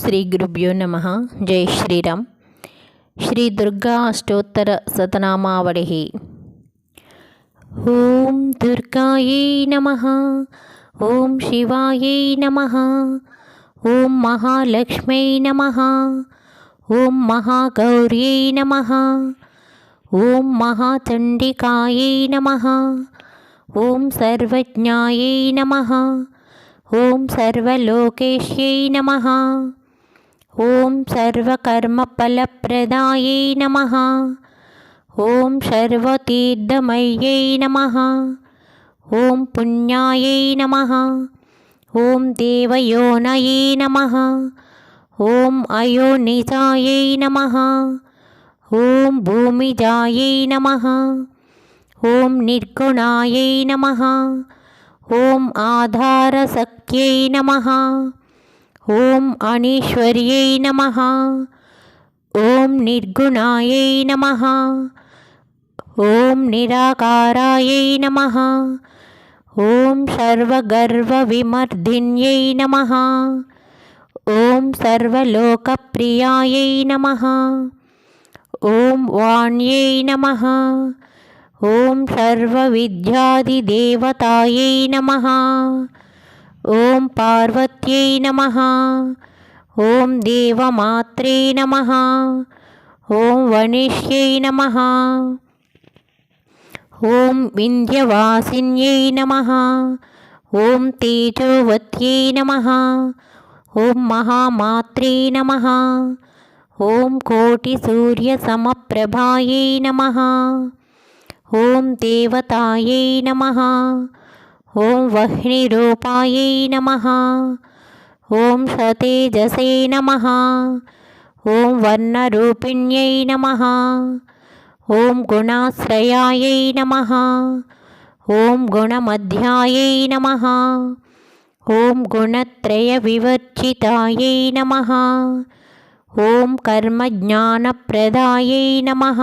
శ్రీ గురుభ్యో నమ జై శ్రీరామ్ శ్రీ దుర్గా అష్టోత్తర శతనామావళి ఓం దుర్గాయై నమ ఓం శివాయై నమ ఓం మహాలక్ష్మై నమ ఓం మహాగౌర్యై నమ ఓం మహాచండికాయై నమ ఓం సర్వజ్ఞాయై నమ ఓం సర్వలోకేశ్యై నమ ఓం సర్వకర్మఫలప్రదాయై నమ. ఓం సర్వతీర్థమయ్యై నమ. ఓం పుణ్యాయై నమ. ఓం దేవయోనయే నమ. ఓం అయోనిజాయై నమ. ఓం భూమిజాయై నమ. ఓం నిర్గుణాయై నమ. ఓం ఆధారసఖ్యై నమ. ఓం అనీశ్వర్యై నమ. ఓం నిర్గుణాయై నమ. ఓం నిరాకారాయై నమ. ఓం సర్వగర్వవిమర్దిన్యై నమ. ఓం సర్వలోకప్రియాయై నమ. ఓం వాణ్యై నమ. ఓం సర్వవిద్యాదిదేవతాయై నమ. ఓం పార్వత్యై నమ. ఓం దేవమాత్రే నమ. ఓం వణిష్యై నమ. ఓం వింధ్యవాసిన్యై నమ. ఓం తేజోవత్యై నమ. ఓం మహామాత్రే నమ. ఓం కోటిసూర్యసమప్రభాయై నమ. ఓం దేవతాయై నమ. ॐ वह्निरूपायै नम। ओं सतेजसे नमः। ॐ वर्णरूपिण्यै नमः। ॐ गुणाश्रयायै नमः। ॐ गुणमध्यायै नमः। ॐ गुणत्रयविवर्जितायै नमः। ॐ कर्मज्ञानप्रदायै नमः।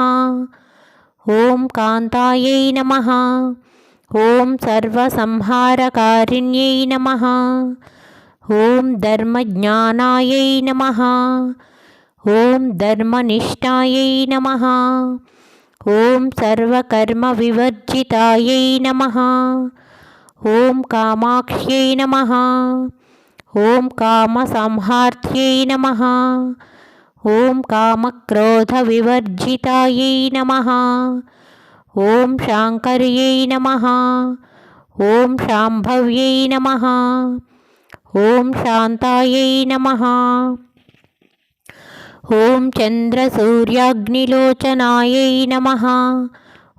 ॐ कान्तायै नमः। ॐ सर्वसंहारकारिण्यै नमः। ॐ धर्मज्ञानायै नमः। ॐ धर्मनिष्ठायै नमः। ॐ सर्वकर्मविवर्जितायै नमः। ॐ कामाक्ष्यै नमः। ॐ कामसंहार्त्यै नमः। क्रोध कामक्रोधविवर्जितायै नमः। ॐ शाङ्कर्यै नमः। ॐ शाम्भव्यै नमः। ॐ शान्तायै नमः। चंद्र चन्द्रसूर्याग्निलोचनायै नमः।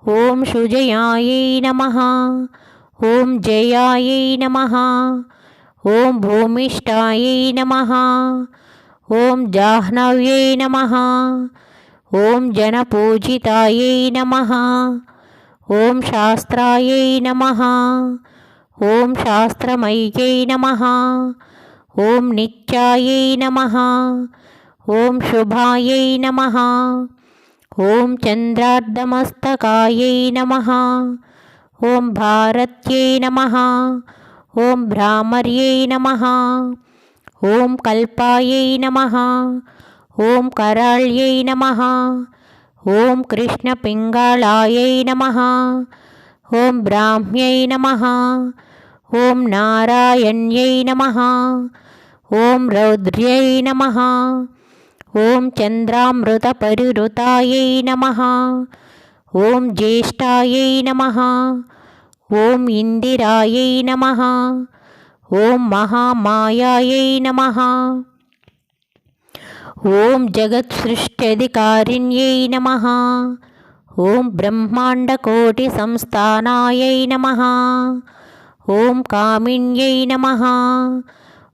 ॐ सुजयायै नमः। ॐ जयायै नमः। ॐ भूमिष्ठायै नमः। ॐ जाह्नव्यै नमः। ॐ जनपूजिताय नम। ओं शास्त्रा नम। ओं शास्त्रमय नम। ओं नित्यायै नम। ओं शुभाय नम। ओं चन्द्रार्धमस्तकायै नम। ओं भारत नम। ओं भ्रामर्यै नम। ओं कल्पाय नमः। ఓం కరాళ్యై నమ. ఓం కృష్ణపింగాళాయై నమ. ఓం బ్రాహ్మ్యై నమ. ఓం నారాయణ్యై నమ. ఓం రౌద్ర్యై నమ. ఓం చంద్రామృతపరిరుతాయై నమ. ఓం జ్యేష్ఠాయై నమ. ఓం ఇందిరాయై నమ. ఓం మహామాయాయై నమ. ఓం జగత్ సృష్ట్యధికారిణ్యై నమ. ఓం బ్రహ్మాండకోటి సంస్థానాయై నమ. ఓం కామిణ్యై నమ.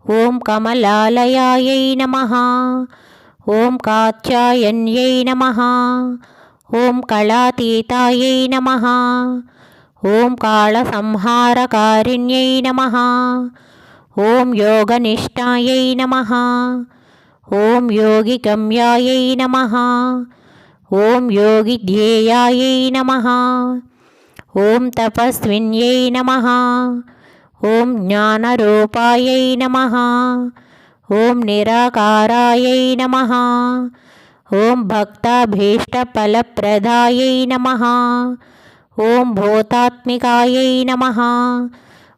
ఓం కమలాలయాయై నమ. ఓం కాత్యాయన్యై నమ. ఓం కళాతీతాయై నమ. ఓం కాళసంహారకారిణ్యై నమ. ఓం యోగనిష్టాయై నమ. ॐ योगिगम्यायै नमः। ॐ योगिध्येयायै नमः। ॐ तपस्विन्यै नमः। ॐ ज्ञानरूपायै नमः। ॐ निराकारायै नमः। ॐ भक्ताभीष्टफलप्रदायै नम। ओं भूतात्मकाय नम।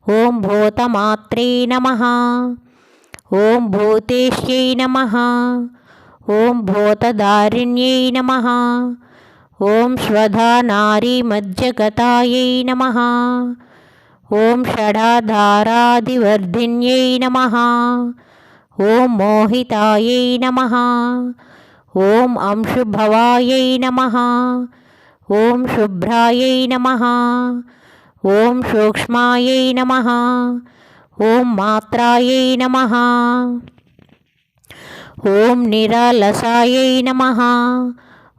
ओं भूतमात्रे नमः। ఓం భూతేష్యై నమ ఓం భూతదారిణ్యై నమ ఓం శ్వధా నారీమజ్జగతాయై నమ ఓం షడాధారాదివర్ధిన్యై నమ ఓం మోహితాయై నమ ఓం అంశుభవాయై నమ ఓం శుభ్రాయై నమ ఓం సూక్ష్మాయై నమ ఓం మాత్రాయై నమ. ఓం నిరాలసాయై నమ.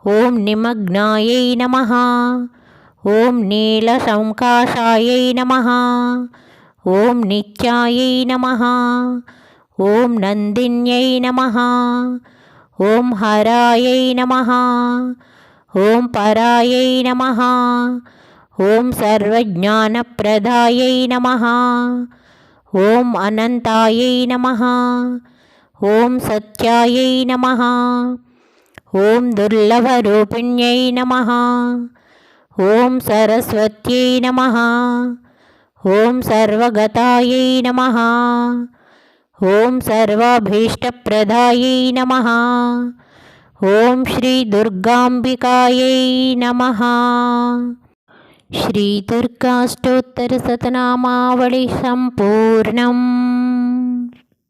ఓం నిమగ్నాయై నమ. ఓం నీలసంకాశాయై నమ. ఓం నిత్యాయై నమ. ఓం నందిన్యై నమ. ఓం హరాయై నమ. ఓం పరాయై నమ. ఓం సర్వజ్ఞానప్రదాయై నమ. ఓం అనంతాయై నమ. ఓం సత్యాయై నమ. ఓం దుర్లభరూపిణ్యై నమ. ఓం సరస్వత్యై నమ. ఓం సర్వగతాయై నమ. ఓం సర్వాభీష్టప్రదాయై నమ. ఓం శ్రీ దుర్గాంబికాయై నమ. श्रीदुर्गाष्टोत्तरशतनामावलिः सम्पूर्णम्